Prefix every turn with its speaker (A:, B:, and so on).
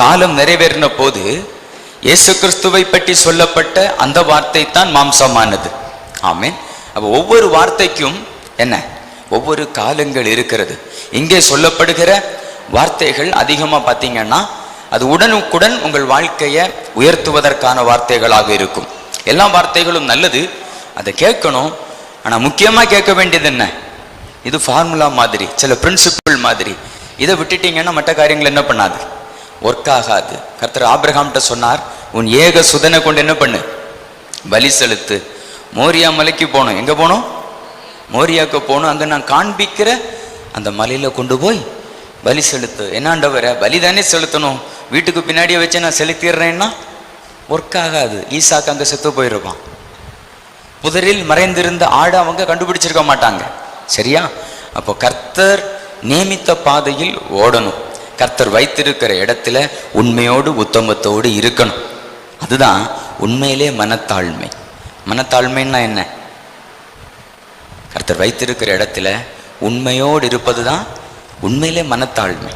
A: காலம் நிறைவேறின போது இயேசு கிறிஸ்துவை பற்றி சொல்லப்பட்ட அந்த வார்த்தை தான் மாம்சமானது. ஆமேன். அப்போ ஒவ்வொரு வார்த்தைக்கும் என்ன? ஒவ்வொரு காலங்கள் இருக்கிறது. இங்கே சொல்லப்படுகிற வார்த்தைகள் அதிகமாக பார்த்தீங்கன்னா அது உடனுக்குடன் உங்கள் வாழ்க்கையை உயர்த்துவதற்கான வார்த்தைகளாக இருக்கும். எல்லா வார்த்தைகளும் நல்லது. அதை கேட்கணும். ஆனால் முக்கியமாக கேட்க வேண்டியது என்ன? இது ஃபார்முலா மாதிரி சில பிரின்சிபிள் மாதிரி. இதை விட்டுட்டீங்கன்னா மற்ற காரியங்கள் என்ன பண்ணாது? ஒர்க் ஆகாது. கர்த்தர் ஆப்ரஹாம்கிட்ட சொன்னார் உன் ஏக சுதனை கொண்டு என்ன பண்ணு? பலி செலுத்து. மோரியா மலைக்கு போகணும். எங்கே போகணும்? மோரியாவுக்கு போகணும். அங்கே நான் காண்பிக்கிற அந்த மலையில் கொண்டு போய் பலி செலுத்து. என்னாண்டவர பலி தானே செலுத்தணும். வீட்டுக்கு பின்னாடியே வச்சு நான் செலுத்திடுறேன்னா ஒர்க் ஆகாது. ஈசாக்கு அங்கே செத்து போயிருப்பான். புதரில் மறைந்திருந்த ஆடை அவங்க கண்டுபிடிச்சிருக்க மாட்டாங்க. சரியா? அப்போ கர்த்தர் நியமித்த பாதையில் ஓடணும். கர்த்தர் வைத்திருக்கிற இடத்துல உண்மையோடு உத்தமத்தோடு இருக்கணும். அதுதான் உண்மையிலே மனத்தாழ்மை. மனத்தாழ்மைன்னா என்ன? கர்த்தர் வைத்திருக்கிற இடத்துல உண்மையோடு இருப்பது தான் உண்மையிலே மனத்தாழ்மை.